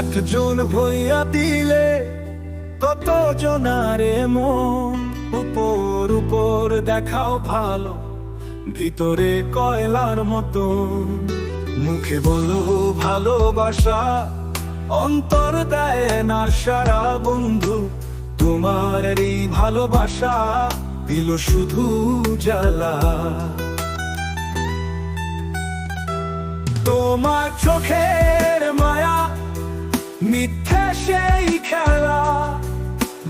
একজন ভইয়া দিলে কত জনারে মন উপর উপর দেখাও ভালো, ভিতরে কয়লার মতো। মুখে বলো ভালোবাসা, অন্তর দেয় না সারা বন্ধু, তোমার এই ভালোবাসা দিল শুধু জ্বালা। তোমার মায়া মিথ্যে সেই খেলা,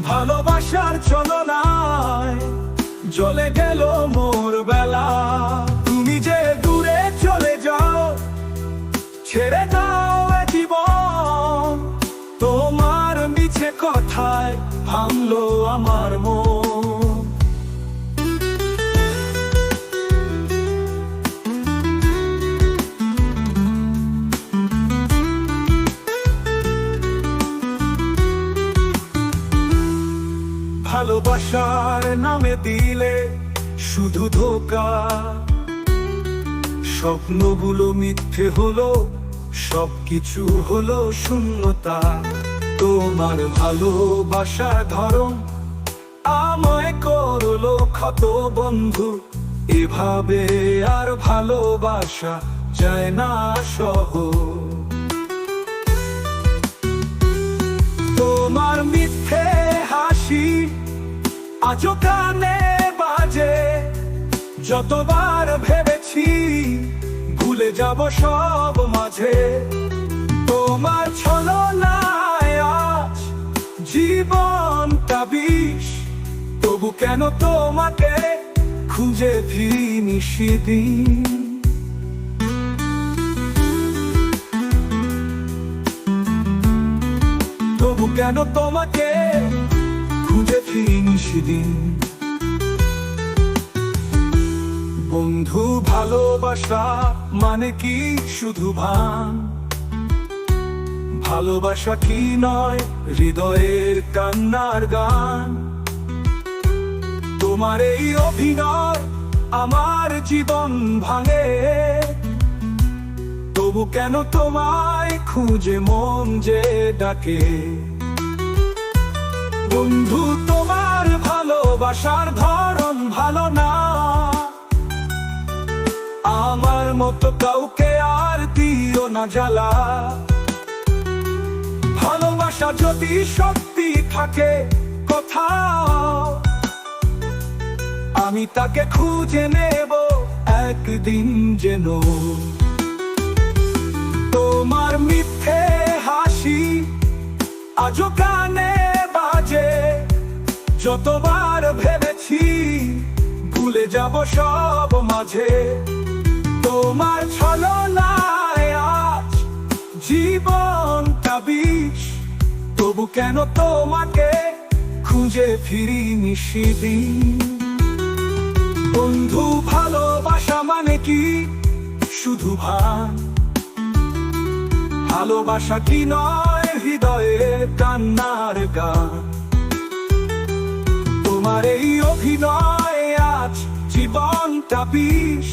ভালোবাসার চলনায় জ্বলে গেল মোর বেলা। তুমি যে দূরে চলে যাও, ছেড়ে দাও জীবন। তোমার মিছে কথায় ভাঙলো আমার মন। ভালোবাসার নামে দিলে শুধু ধোকা। স্বপ্নগুলো মিথ্যে হলো, সবকিছু হলো শূন্যতা। তোমার ভালোবাসা ধরন আমায় করল ক্ষত বন্ধু। এভাবে আর ভালোবাসা যায় না সহ আজও কানে বাজে, যতবার ভেবেছি ভুলে যাব সব মাঝে। তোমার ছলনায় আজ জীবনটা বিষ, তবু কেন তোমাকে খুঁজে ফিরিনি সেদিন? তবু কেন তোমাকে খুঁজে ফিরিনি সেদিন। বন্ধু, ভালোবাসা মানে কি শুধু ভান? ভালোবাসা কি নয় হৃদয়ের কান্নার গান? তোমার এই অভিনয় আমার জীবন ভাঙে। তবু কেন তোমায় খুঁজে মন যে ডাকে? বন্ধু, তোমার ভালোবাসার ধরন ভালো না। আমার মতো কাউকে আর দিও না জ্বালা। ভালোবাসা যদি সত্যি থাকে, কথা। আমি তাকে খুঁজে নেব, একদিন যেন। তোমার মিথ্যে হাসি আজও কানে যতবার ভেবেছি ভুলে যাব সব মাঝে। তোমার ছলনায় আজ জীবনটা বিষ। তবু কেন তোমাকে খুঁজে ফিরি সেদিন? বন্ধু, ভালোবাসা মানে কি? শুধু ভান। ভালোবাসা কি নয়? হৃদয়ে কান্নার গান। তোমার এই অভিনয় আজ জীবনটা বিষ।